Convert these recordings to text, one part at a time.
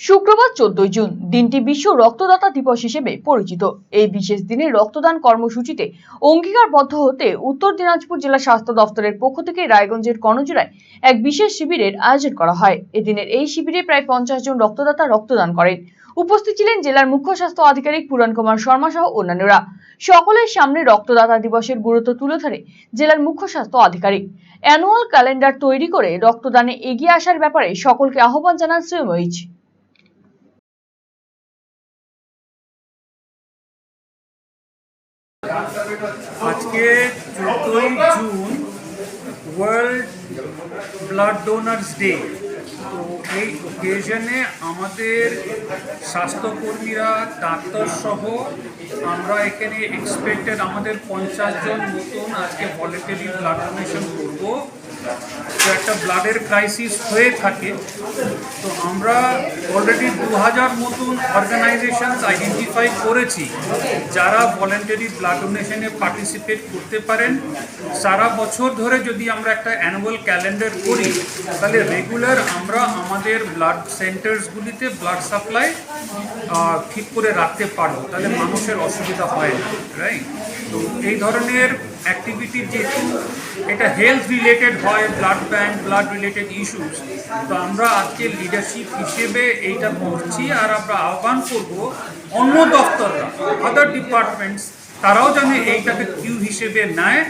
শুক্রবার চোদ্দই জুন দিনটি বিশ্ব রক্তদাতা দিবস হিসেবে পরিচিত। এই বিশেষ দিনে রক্তদান কর্মসূচিতে অঙ্গীকারবদ্ধ হতে উত্তর দিনাজপুর জেলা স্বাস্থ্য দফতরের পক্ষ থেকে রায়গঞ্জের কর্ণজোড়ায় এক বিশেষ শিবিরের আয়োজন করা হয়। এদিনের এই শিবিরে প্রায় পঞ্চাশ জন রক্তদাতা রক্তদান করেন। উপস্থিত ছিলেন জেলার মুখ্য স্বাস্থ্য আধিকারিক পুরাণ কুমার শর্মা সহ অন্যান্যরা। সকলের সামনে রক্তদাতা দিবসের গুরুত্ব তুলে ধরে জেলার মুখ্য স্বাস্থ্য আধিকারিক। অ্যানুয়াল ক্যালেন্ডার তৈরি করে রক্তদানে এগিয়ে আসার ব্যাপারে সকলকে আহ্বান জানান শ্রীময়ীজ আজকে চোদ্দই June world blood donors day তো এই অকেশনে আমাদের স্বাস্থ্যকর্মীরা, ডাক্তার সহ আমরা এখানে এক্সপেক্টেড আমাদের পঞ্চাশ জন মতন আজকে ভলেন্টারি ব্লাড ডোনেশন করব। তো একটা ব্লাডের ক্রাইসিস হয়ে থাকে। তো আমরা অলরেডি দু হাজার মতন অর্গানাইজেশনস আইডেন্টিফাই করেছি। যারা ভলেন্টারি ব্লাড ডোনেশনে পার্টিসিপেট করতে পারেন। সারা বছর ধরে যদি আমরা একটা অ্যানুয়াল ক্যালেন্ডার করি, তাহলে রেগুলার আমরা আমাদের ব্লাড সেন্টার্সগুলিতে ব্লাড সাপ্লাই ঠিক করে রাখতে পারব। তাহলে মানুষের অসুবিধা হয় না রাইট তো এই ধরনের অ্যাক্টিভিটি যেহেতু এটা হেলথ রিলেটেড হয় blood bank blood related issues তো আমরা আজকে লিডারশিপ হিসেবে এইটা করছি আর আমরা আহ্বান করব অন্য দপ্তররা আদার ডিপার্টমেন্টস তারাও যেন এইটাকে কিউ হিসেবে নেয়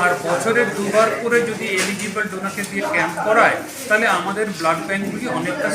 আর বছরের দুবার করে যদি এলিজিবল ডোনাকে দিয়ে ক্যাম্প করায়, তাহলে আমাদের ব্লাড ব্যাঙ্কগুলি অনেকটা